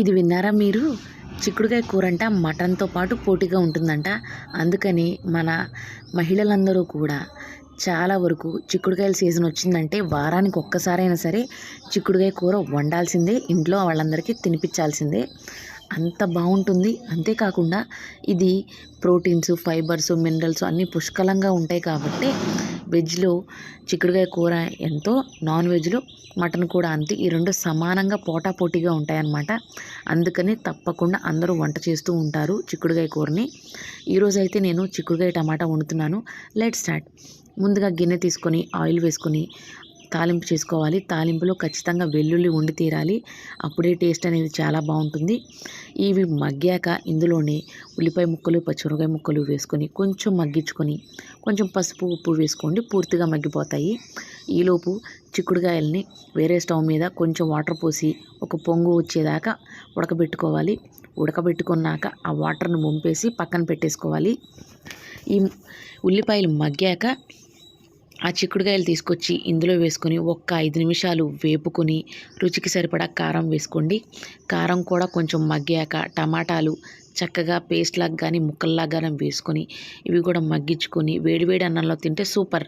ఇది విన్నారా మీరు? చిక్కుడుకాయ కూర అంట మటన్తో పాటు పోటీగా ఉంటుందంట. అందుకని మన మహిళలందరూ కూడా చాలా వరకు చిక్కుడుకాయల సీజన్ వచ్చిందంటే వారానికి ఒక్కసారైనా సరే చిక్కుడుకాయ కూర వండాల్సిందే ఇంట్లో వాళ్ళందరికీ తినిపించాల్సిందే. అంత బాగుంటుంది. అంతేకాకుండా ఇది ప్రోటీన్స్ ఫైబర్స్ మినరల్స్ అన్నీ పుష్కలంగా ఉంటాయి కాబట్టి వెజ్లో చిక్కుడుకాయ కూర ఎంతో నాన్ వెజ్లో మటన్ కూడా అంతే. ఈ రెండు సమానంగా పోటాపోటీగా ఉంటాయన్నమాట. అందుకని తప్పకుండా అందరూ వంట చేస్తూ ఉంటారు చిక్కుడుకాయ కూరని. ఈరోజు అయితే నేను చిక్కుడుకాయ టమాటా వండుతున్నాను. Let start. ముందుగా గిన్నె తీసుకొని ఆయిల్ వేసుకొని తాలింపు చేసుకోవాలి. తాలింపులో ఖచ్చితంగా వెల్లుల్లి ఉండి తీరాలి. అప్పుడే టేస్ట్ అనేది చాలా బాగుంటుంది. ఇవి మగ్గాక ఇందులోనే ఉల్లిపాయ ముక్కలు పచ్చిమిరకాయ ముక్కలు వేసుకొని కొంచెం మగ్గించుకొని కొంచెం పసుపు ఉప్పు వేసుకోండి. పూర్తిగా మగ్గిపోతాయి. ఈలోపు చిక్కుడుకాయల్ని వేరే స్టవ్ మీద కొంచెం వాటర్ పోసి ఒక పొంగు వచ్చేదాకా ఉడకబెట్టుకోవాలి. ఉడకబెట్టుకున్నాక ఆ వాటర్ను ముంపేసి పక్కన పెట్టేసుకోవాలి. ఈ ఉల్లిపాయలు మగ్గాక ఆ చిక్కుడుకాయలు తీసుకొచ్చి ఇందులో వేసుకొని ఒక్క ఐదు నిమిషాలు వేపుకొని రుచికి సరిపడా కారం వేసుకోండి. కారం కూడా కొంచెం మగ్గాక టమాటాలు చక్కగా పేస్ట్ లాగా కానీ ముక్కల్లాగా కానీ వేసుకొని ఇవి కూడా మగ్గించుకొని వేడివేడి అన్నంలో తింటే సూపర్.